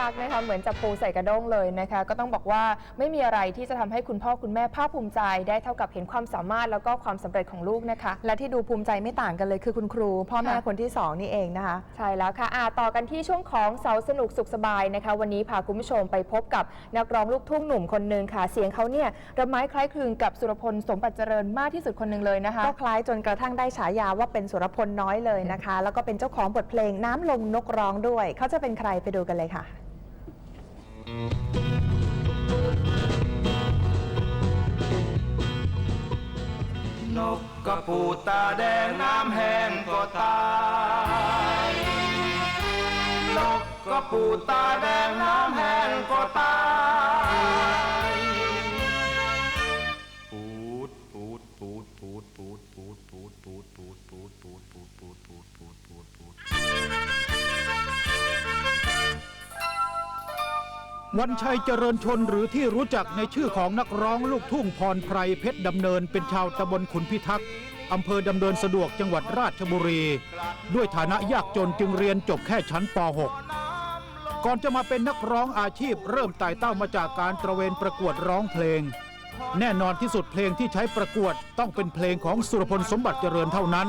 รักนะคะเหมือนจับปูใส่กระด้งเลยนะคะ ก็ต้องบอกว่าไม่มีอะไรที่จะทำให้คุณพ่อคุณแม่ภาคภูมิใจ ได้เท่ากับเห็นความสามารถแล้วก็ความสำเร็จของลูกนะคะ และที่ดูภูมิใจไม่ต่างกันเลยคือคุณครู พ่อแม่ค่ะคนที่สองนี่เองนะคะ ใช่แล้วค่ะอ่าต่อกันที่ช่วงของเสาสนุกสุขสบายนะคะ วันนี้พาคุณผู้ชมไปพบกับนักร้องลูกทุ่งหนุ่มคนหนึ่งค่ะ เสียงเขาเนี่ยระไม้คล้ายคลึงกับสุรพลสมบัติเจริญมากที่สุดคนหนึ่งเลยนะคะก็คล้ายจนกระทั่งได้ฉายาว่าเป็นสุรพลน้อยเลยนะคะ แล้วก็เป็นเจ้าของบทเพลงน้ำลงนกร้องด้วย เขาจะเป็นใครไปดูกันเลยค่ะ นกกระปูตาแดงน้ำแห้งก็ตาย นกกระปูตาแดงน้ำแห้งก็ตาย วันชัยเจริญชนหรือที่รู้จักในชื่อของนักร้องลูกทุ่งพรไพรเพชรดำเนินเป็นชาวตำบลขุนพิทักษ์อำเภอดำเนินสะดวกจังหวัดราชบุรี ด้วยฐานะยากจนจึงเรียนจบแค่ชั้นป .6 ก่อนจะมาเป็นนักร้องอาชีพเริ่มไต่เต้ามาจากการตระเวนประกวดร้องเพลง แน่นอนที่สุดเพลงที่ใช้ประกวดต้องเป็นเพลงของสุรพลสมบัติเจริญเท่านั้น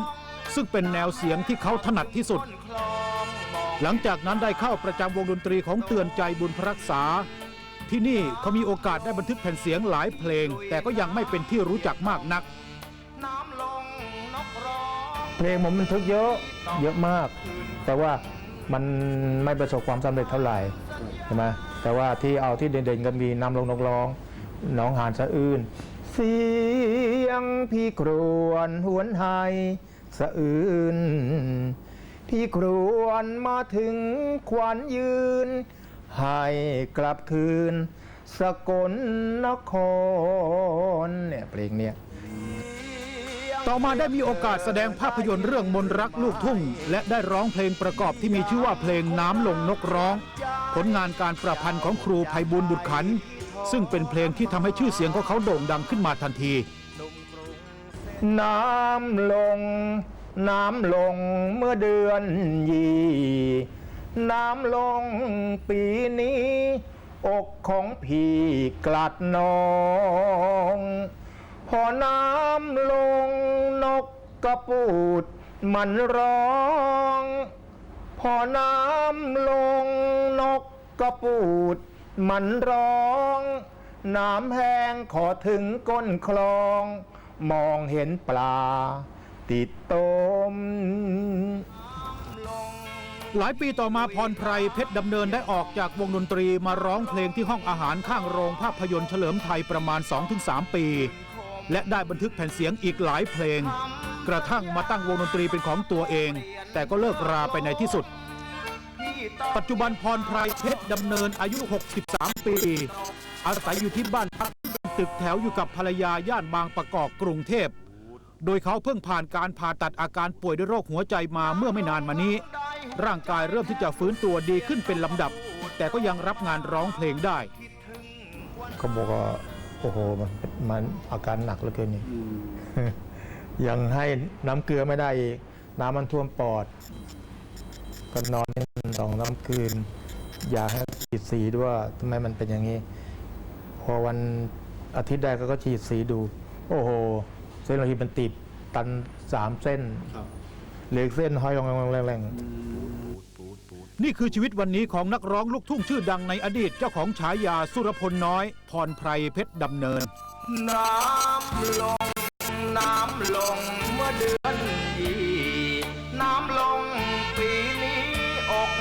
ซึ่งเป็นแนวเสียงที่เขาถนัดที่สุด หลังจากนั้นได้เข้าประจำวงดนตรีของเตือนใจบุญพระรักษา ที่นี่เขามีโอกาสได้บันทึกแผ่นเสียงหลายเพลง แต่ก็ยังไม่เป็นที่รู้จักมากนักน้ำลงนกร้องเพลงผมมันทึกเยอะเยอะมาก แต่ว่ามันไม่ประสบความสำเร็จเท่าไหร่ใช่ไหมแต่ว่าที่เอาที่เด่นๆก็มีนำลงนกร้องน้องหานสะอื้นเสียงพี่ครวนหวนไห้สะอื้น พี่ครวนมาถึงขวัญยืน ให้กลับคืน สกลนครเนี่ยเพลงเนี้ยต่อมาได้มีโอกาสแสดงภาพยนตร์เรื่องมนรักลูกทุ่ง และได้ร้องเพลงประกอบที่มีชื่อว่าเพลงน้ำลงนกร้อง ผลงานการประพันธ์ของครูภัยบุญบุตรขันธ์ซึ่งเป็นเพลงที่ทำให้ชื่อเสียงของเขาโด่งดังขึ้นมาทันที น้ำลง น้ำลงเมื่อเดือนยีน้ำลงปีนี้ อกของพี่กลัดนองพอน้ำลงนกกระปูดมันร้อง พอน้ำลงนกกระปูดมันร้อง น้ำแห้งขอถึงก้นคลอง มองเห็นปลา ติดตม หลายปีต่อมาพรไพรเพชรดำเนินได้ออกจากวงดนตรีมาร้องเพลงที่ห้องอาหารข้างโรงภาพยนตร์เฉลิมไทยประมาณ 2-3 ปี และได้บันทึกแผ่นเสียงอีกหลายเพลง กระทั่งมาตั้งวงดนตรีเป็นของตัวเอง แต่ก็เลิกราไปในที่สุด ปัจจุบันพรไพรเพชรดำเนินอายุ 63 ปี อาศัยอยู่ที่บ้านพักตึกแถวอยู่กับภรรยาย่านบางประกอบกรุงเทพ โดยเขาเพิ่งผ่านการผ่าตัดอาการป่วยด้วยโรคหัวใจมาเมื่อไม่นานมานี้ ร่างกายเริ่มที่จะฟื้นตัวดีขึ้นเป็นลำดับ แต่ก็ยังรับงานร้องเพลงได้เขาบอกว่าโอ้โหมันมันอาการหนักเหลือเกินนี่ยังให้น้ำเกลือไม่ได้อีกน้ำมันท่วมปอด ก็นอนนี่สองน้ำคืน อยากให้ฉีดสีด้วยทำไมมันเป็นอย่างนี้ พอวันอาทิตย์แรกก็ฉีดสีดู โอ้โห เส้นโลหิตมันติดตันสามเส้นเหลืออกเส้นห้อยลงๆแรงๆ นี่คือชีวิตวันนี้ของนักร้องลูกทุ่งชื่อดังในอดีตเจ้าของฉายาสุรพลน้อย พรไพรเพชรดำเนิน น้ำลง น้ำลงเมื่อเดือนยีน้ำลงปีนี้อก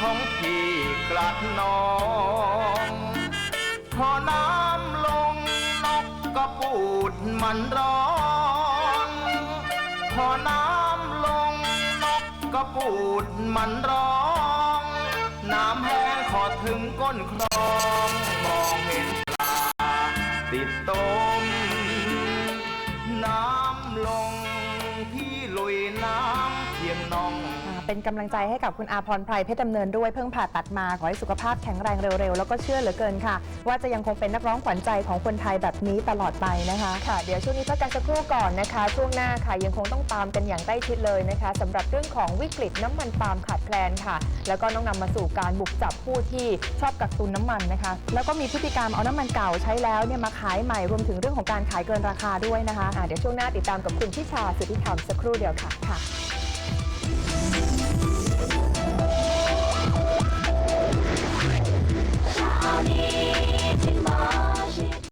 ของพี่กลัดนอง พอน้ำลงนกกระปูดมันร้องพ อน้ำลงนกก็ปูดมันร้อง น้ำแห้งขอถึงก้นคลอง มองเห็นปลาติดตม น้ำลงพี่ลุยน้ำเพียงน้อง เป็นกำลังใจให้กับคุณอาพรไพรเพชรดำเนินด้วยเพิ่งผ่าตัดมา ขอให้สุขภาพแข็งแรงเร็วๆ แล้วก็เชื่อเหลือเกินค่ะ ว่าจะยังคงเป็นนักร้องขวัญใจของคนไทยแบบนี้ตลอดไปนะคะค่ะ เดี๋ยวช่วงนี้พักกันสักครู่ก่อนนะคะ ช่วงหน้าค่ะยังคงต้องตามกันอย่างใกล้ชิดเลยนะคะสำหรับเรื่องของวิกฤตน้ำมันปาล์มขาดแคลนค่ะ แล้วก็ต้องนำมาสู่การบุกจับผู้ที่ชอบกักตุนน้ำมันนะคะ แล้วก็มีพฤติกรรมเอาน้ำมันเก่าใช้แล้วเนี่ยมาขายใหม่รวมถึงเรื่องของการขายเกินราคาด้วยนะคะอ่าเดี๋ยวช่วงหน้าติดตามกับคุณพิชาสุทธิธรรมสักครู่เดียวค่ะค่ะ